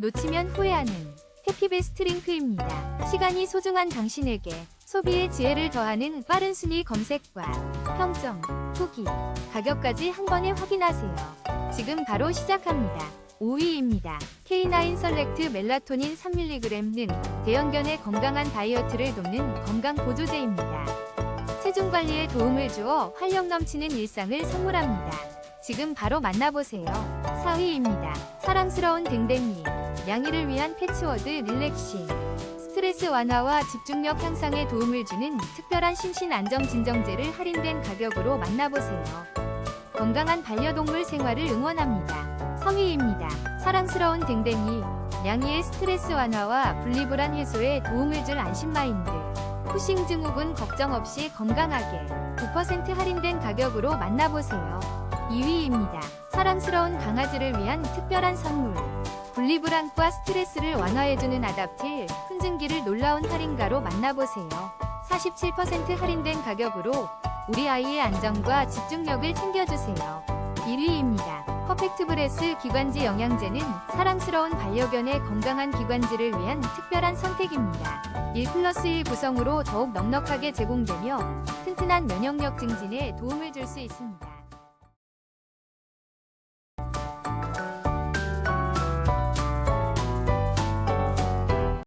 놓치면 후회하는 해피베스트 링크입니다. 시간이 소중한 당신에게 소비의 지혜를 더하는 빠른 순위 검색과 평점, 후기, 가격까지 한 번에 확인하세요. 지금 바로 시작합니다. 5위입니다. K9 셀렉트 멜라토닌 3mg는 대형견의 건강한 다이어트를 돕는 건강 보조제입니다. 체중 관리에 도움을 주어 활력 넘치는 일상을 선물합니다. 지금 바로 만나보세요. 4위입니다. 사랑스러운 댕댕이. 양이를 위한 패치워드 릴렉싱. 스트레스 완화와 집중력 향상에 도움을 주는 특별한 심신 안정 진정제를 할인된 가격으로 만나보세요. 건강한 반려동물 생활을 응원합니다. 3위입니다. 사랑스러운 댕댕이. 양이의 스트레스 완화와 분리불안 해소에 도움을 줄 안심마인드. 푸싱 증후군 걱정 없이 건강하게 9% 할인된 가격으로 만나보세요. 2위입니다. 사랑스러운 강아지를 위한 특별한 선물. 분리불안과 스트레스를 완화해주는 아답틸 훈증기를 놀라운 할인가로 만나보세요. 47% 할인된 가격으로 우리 아이의 안정과 집중력을 챙겨주세요. 1위입니다. 퍼펙트 브레스 기관지 영양제는 사랑스러운 반려견의 건강한 기관지를 위한 특별한 선택입니다. 1 플러스 1 구성으로 더욱 넉넉하게 제공되며 튼튼한 면역력 증진에 도움을 줄 수 있습니다.